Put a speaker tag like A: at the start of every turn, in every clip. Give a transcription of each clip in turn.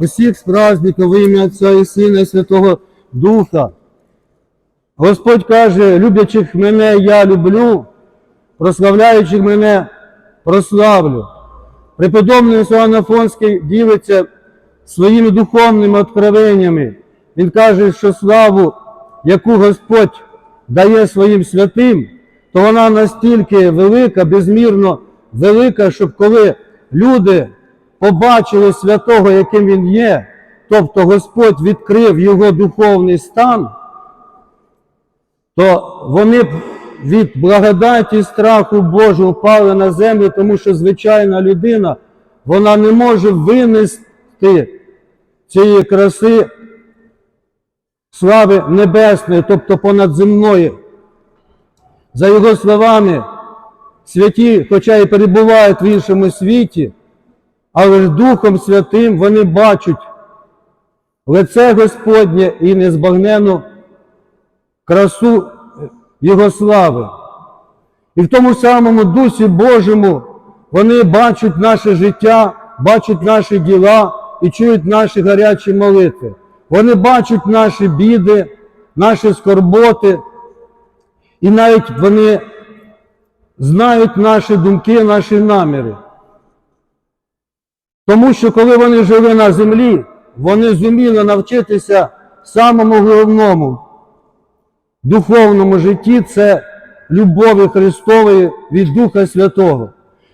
A: усіх з праздником ім'я Отця і Сина і Святого Духа. Господь каже, люблячих мене я люблю, прославляючих мене прославлю. Преподобний Іоанн Афонський ділиться своїми духовними откровеннями. Він каже, що славу, яку Господь дає своїм святим, то вона настільки велика, безмірно велика, щоб коли люди побачили святого, яким він є, тобто Господь відкрив його духовний стан, то вони від благодаті страху Божого впали на землю, тому що звичайна людина вона не може винести цієї краси слави небесної, тобто понадземної. За його словами, святі, хоча і перебувають в іншому світі, але Духом Святим вони бачать лице Господнє і незбагнену красу Його слави. І в тому самому Дусі Божому вони бачать наше життя, бачать наші діла і чують наші гарячі молитви. Вони бачать наші біди, наші скорботи, і навіть вони знають наші думки, наші наміри. Тому що коли вони жили на землі, вони зуміли навчитися самому головному духовному житті це любові Христової від Духа Святого.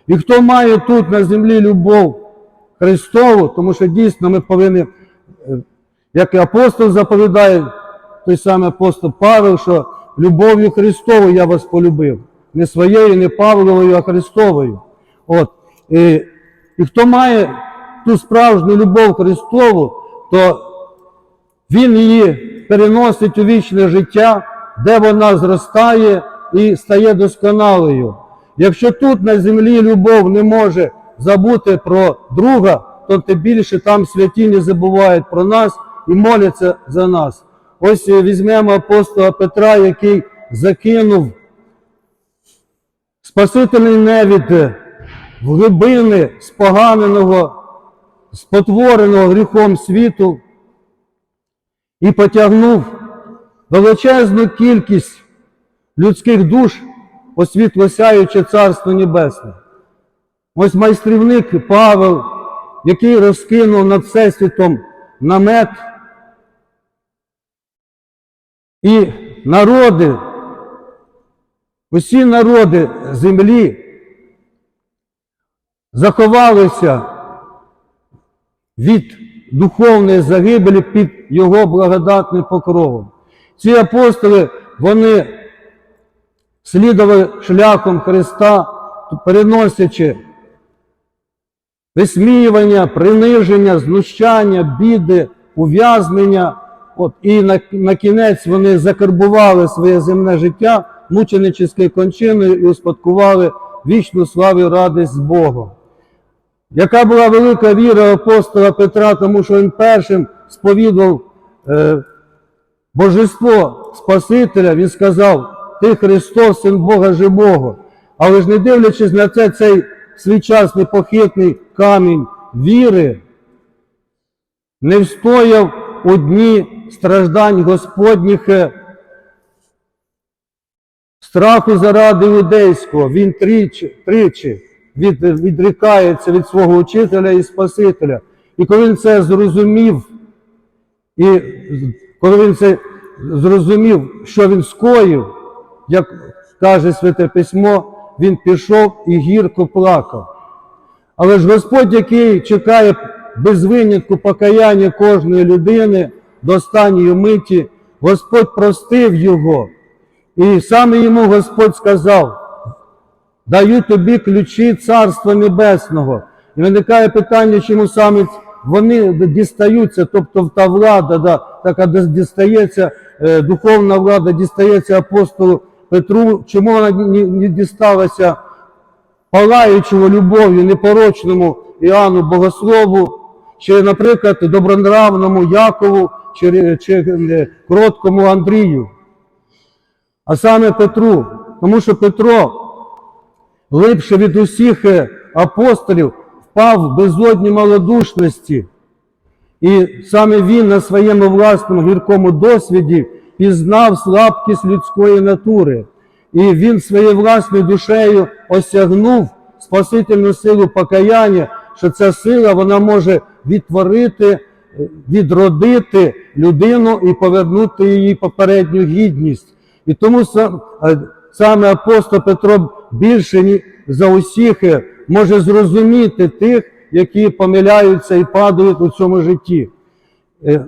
A: І хто має тут на землі любов Христову, тому що дійсно ми повинні, е, як і апостол заповідає, той самий апостол Павел, що любов'ю Христовою я вас полюбив. Не своєю, не Павловою, а Христовою. От. І, і хто має ту справжню любов Христову, то він її переносить у вічне життя, де вона зростає і стає досконалою. Якщо тут на землі любов не може забути про друга, то тим більше там святі не забувають про нас і моляться за нас. Ось е, візьмемо апостола Петра, який закинув спасительний невід е, глибини споганеного, спотвореного гріхом світу і потягнув величезну кількість людських душ, освітлосяючи Царство Небесне. Ось майстрівник Павел, який розкинув над всесвітом намет, і народи, усі народи землі заховалися від духовної загибелі під його благодатним покровом. Ці апостоли, вони слідували шляхом Христа, переносячи висміювання, приниження, знущання, біди, ув'язнення. От, і на, на кінець вони закарбували своє земне життя мученическою кончиною і успадкували вічну славу і радість з Богом. Яка була велика віра апостола Петра, тому що він першим сповідував е, Божество Спасителя, він сказав, Ти Христос, Син Бога Живого. Але ж не дивлячись на це, цей свій час непохитний камінь віри не встояв у дні страждань Господніх е, страху заради іудейського. Він тричі, тричі від, відрікається від свого учителя і Спасителя. І коли він це зрозумів, і коли він це зрозумів, що він скоїв, як каже Святе Письмо, він пішов і гірко плакав. Але ж Господь, який чекає без винятку покаяння кожної людини до останньої миті, Господь простив його. І саме йому Господь сказав, даю тобі ключі Царства Небесного. І виникає питання, чому саме вони дістаються, тобто та влада, да, така дістається, е, духовна влада дістається апостолу Петру, чому вона не, дісталася палаючому любов'ю, непорочному Іоанну Богослову, чи, наприклад, добронравному Якову, чи, чи е, кроткому Андрію. А саме Петру, тому що Петро, липше від усіх е, апостолів, впав в безодні малодушності І саме він на своєму власному гіркому досвіді пізнав слабкість людської натури. І він своєю власною душею осягнув спасительну силу покаяння, що ця сила вона може відтворити, е, відродити людину і повернути її попередню гідність. І тому сам, е, саме апостол Петро більше за усіх е, може зрозуміти тих, які помиляються і падають у цьому житті. Е,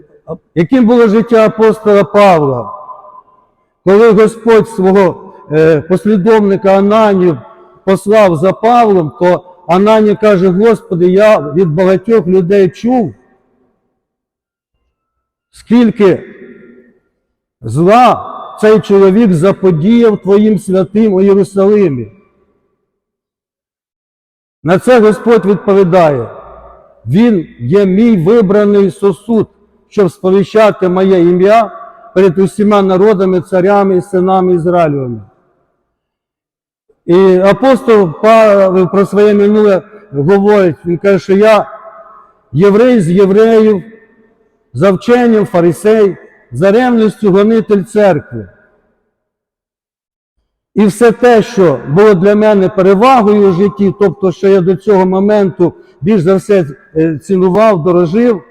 A: Яким було життя апостола Павла? Коли Господь свого е, послідовника Ананію послав за Павлом, то Ананій каже, Господи, я від багатьох людей чув, скільки зла цей чоловік заподіяв Твоїм святим у Єрусалимі. На це Господь відповідає, Він є мій вибраний сосуд, щоб сповіщати моє ім'я перед усіма народами, царями і синами Ізраїлевими. І апостол Павел про своє минуле говорить, він каже, що я єврей з євреїв, за вченням фарисей, за ревністю гонитель церкви. І все те, що було для мене перевагою у житті, тобто, що я до цього моменту більш за все е, цінував, дорожив,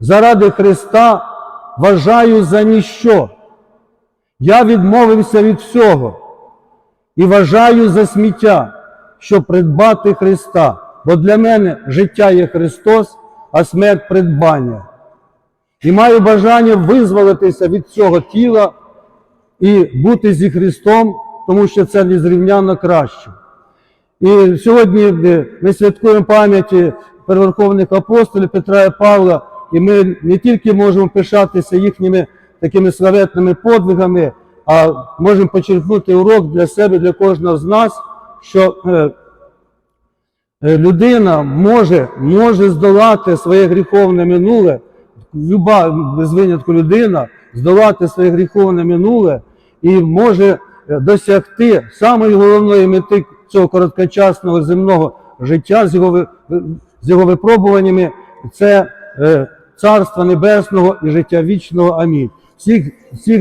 A: заради Христа вважаю за ніщо. Я відмовився від всього і вважаю за сміття, щоб придбати Христа. Бо для мене життя є Христос, а смерть придбання. І маю бажання визволитися від цього тіла і бути зі Христом, тому що це незрівнянно краще. І сьогодні е, ми святкуємо пам'яті переверховних апостолів Петра і Павла, і ми не тільки можемо пишатися їхніми такими славетними подвигами, а можемо почерпнути урок для себе, для кожного з нас, що е, е, людина може, може здолати своє гріховне минуле, люба без винятку людина здолати своє гріховне минуле і може досягти самої головної мети цього короткочасного земного життя з його, з його випробуваннями, це царство Небесного і життя вічного. Амінь. Всіх, всіх